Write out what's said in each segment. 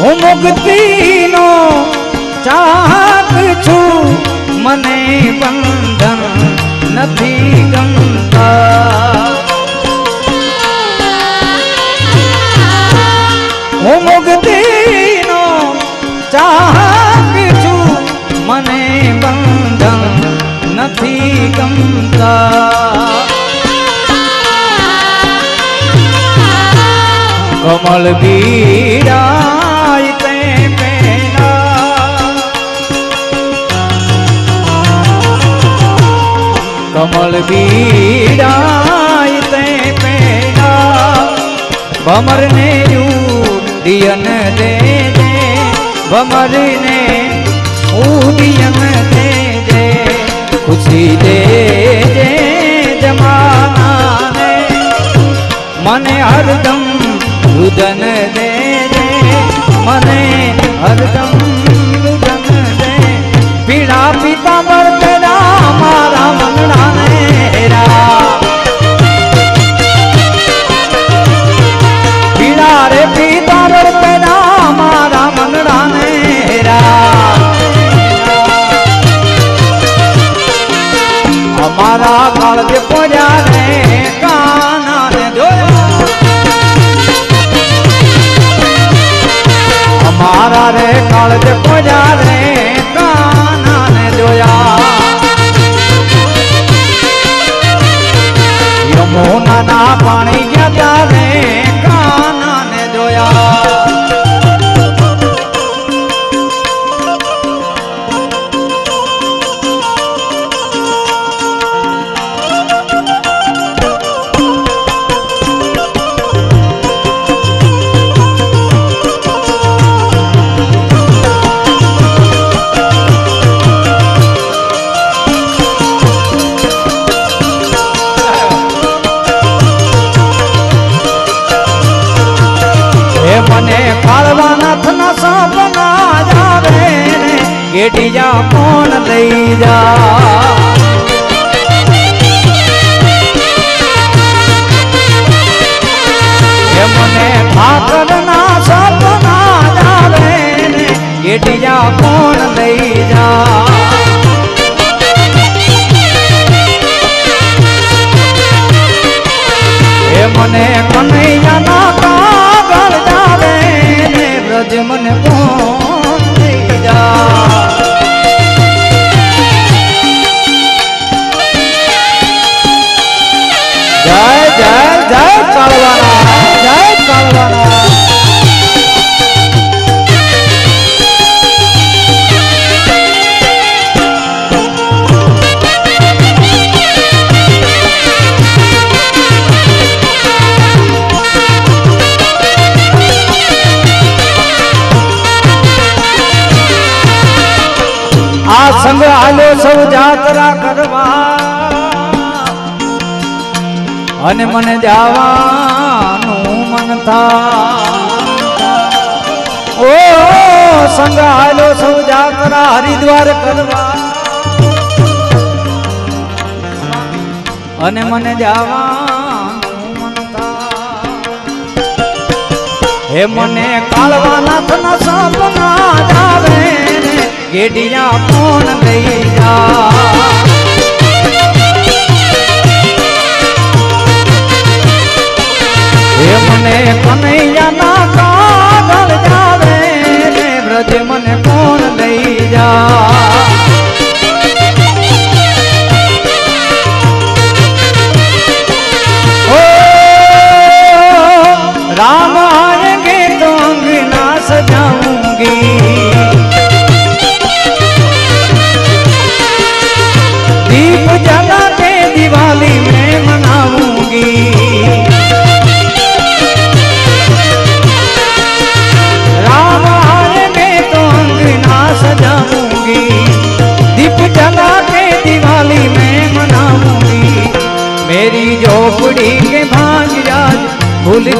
હું મુક્તિનો ચાહક છું. મને બંધન નથી ગમતા. હું મુક્તિનો ચાહક છું. મને બંધન નથી ગમતા. કમળ બીડાય કમળ બીડાય તે પેલા ભમરને ઉડિયન દે દે, ભમરને ઉડિયન દે દે. ખુશી દે દે જમાના મને હરદમ રુદન દે અમારા રે કાળજ પોજા રે. ગેડિયા કોણ લઈ જા. મને ઠાકર ના સપના જાવે ને ગેડિયા કોણ લઈ જા. મને કનૈયાના કાગળ જાવે ને બ્રજ મને કોણ લઈ જા. સંગ આલો સૌ જાત્રા કરવા. અને મને જવાનું મન થા ઓ, સંગ આલો સૌ જાત્રા હરિદ્વાર કરવા. અને મને જવાનું મન થા હે મને કાળવાનાથ ના ગેડિયા કોણ લઈ જા.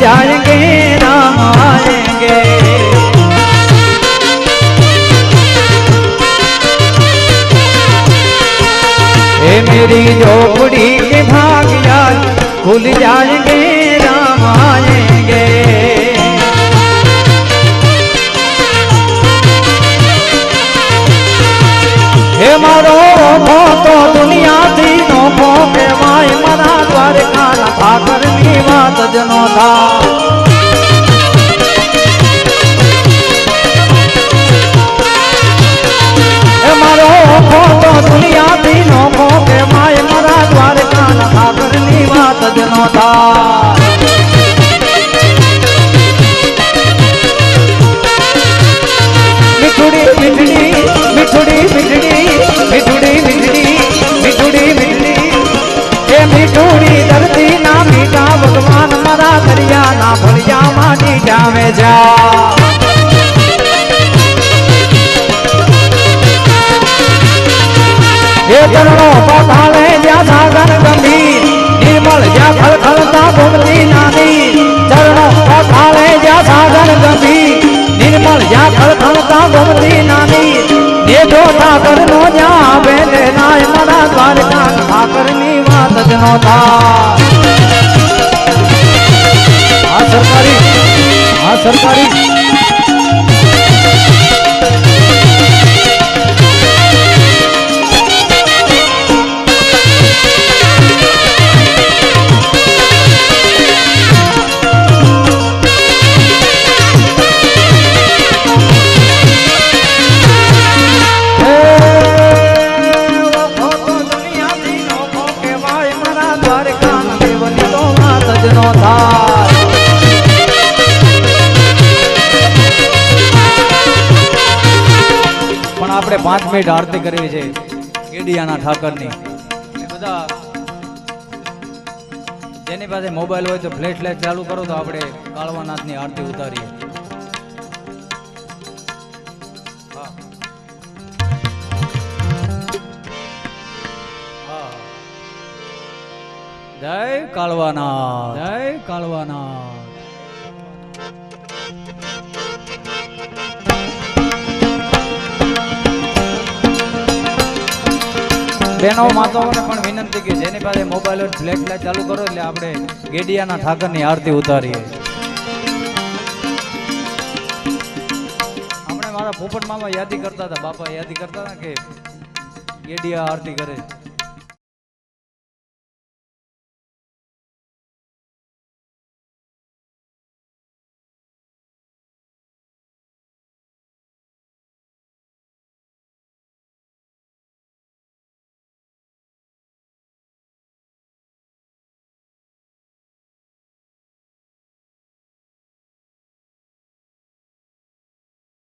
जाएँगे राम आएँगे। ए मेरी झोपड़ी के भाग जाज भूल जाएँगे વાત જ્યાં ખળખળતા ભૂમતી નાની એ જો ઠાકર નો જ્યાં બેલે નાય, મારા દ્વારકા ઠાકરની વાત જ નો થા સરકારી, હા, સરકારી. આપણે પાંચ મિનિટ આરતી કરવી છે કેડિયાના ઠાકરની. બધા જેની પાસે મોબાઈલ હોય તો ફ્લેશ લાઈટ ચાલુ કરો તો આપણે કાળવાનાથની આરતી ઉતારીએ. જય કાળવાનાથ. જય કાળવાનાથ. બહેનો માતાઓને પણ વિનંતી કે જેની પાસે મોબાઈલ ફ્લેશ લાઈટ ચાલુ કરો એટલે આપણે ગેડિયાના ઠાકરની આરતી ઉતારીએ. આપણે મારા પોપટ મામા યાદી કરતા હતા, બાપા યાદી કરતા હતા કે ગેડિયા આરતી કરે.